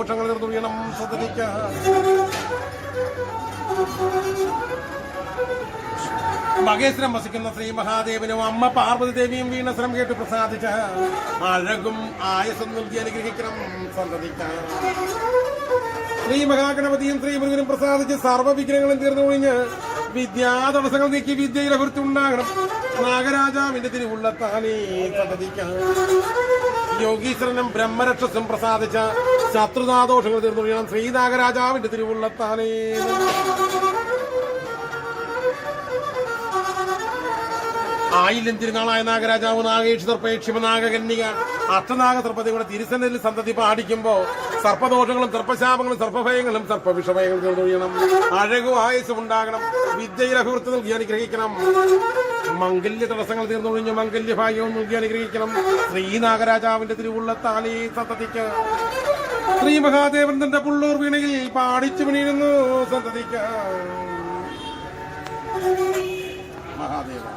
ദോഷങ്ങൾ നിർത്തുകയണം സതതിക്ക മഹേശ്വരം വസിക്കുന്ന ശ്രീ മഹാദേവനും അമ്മ പാർവതി ദേവിയും വീണശ്രം കേട്ട് പ്രസാദിച്ച അഴകും ആയസം നൽകി അനുഗ്രഹിക്കണം സന്തതിക്കാം ശ്രീ മഹാഗണപതിയും ശ്രീ മുരുകനും പ്രസാദിച്ച് സർവവിഘ്നങ്ങളും തീർന്നു ഒഴിഞ്ഞ് വിദ്യാ നീക്കി വിദ്യയിൽ അഭിവൃദ്ധി നാഗരാജാവിന്റെ തിരുവുള്ളത്താനേ സന്തതിക്കാം യോഗീശ്വരനും ബ്രഹ്മരക്ഷസും പ്രസാദിച്ച ശത്രുനാദോഷങ്ങൾ തീർന്നു ശ്രീനാഗരാജാവിന്റെ തിരുവുള്ളത്താനേ. ആയില്യം തിരുനാളായ നാഗരാജാവ് നാഗേഷ് പേക്ഷിമ നാഗകന്യക. അഷ്ടനാഗ സർപ്പതിയുടെ തിരുസന്നിധിയിൽ സന്തതി പാടിക്കുമ്പോ സർപ്പദോഷങ്ങളും സർപ്പശാപങ്ങളും സർപ്പഭയങ്ങളും സർപ്പവിഷമയങ്ങളും ഒഴിയണം അഴകും ആയുസും ഉണ്ടാകണം. വിദ്യയിൽ അഭിവൃദ്ധി നൽകി അനുഗ്രഹിക്കണം. മംഗല്യ തടസ്സങ്ങൾ തീർന്നൊഴിഞ്ഞു മംഗല്യ ഭാഗ്യവും നൽകി അനുഗ്രഹിക്കണം. ശ്രീനാഗരാജാവിന്റെ തിരുവുള്ളത്താലി സന്തതിക്ക്. ശ്രീ മഹാദേവൻ തന്റെ പുള്ളൂർ വീണയിൽ പാടിച്ചു പിണിയുന്നു സന്തതിക്ക്. മഹാദേവൻ.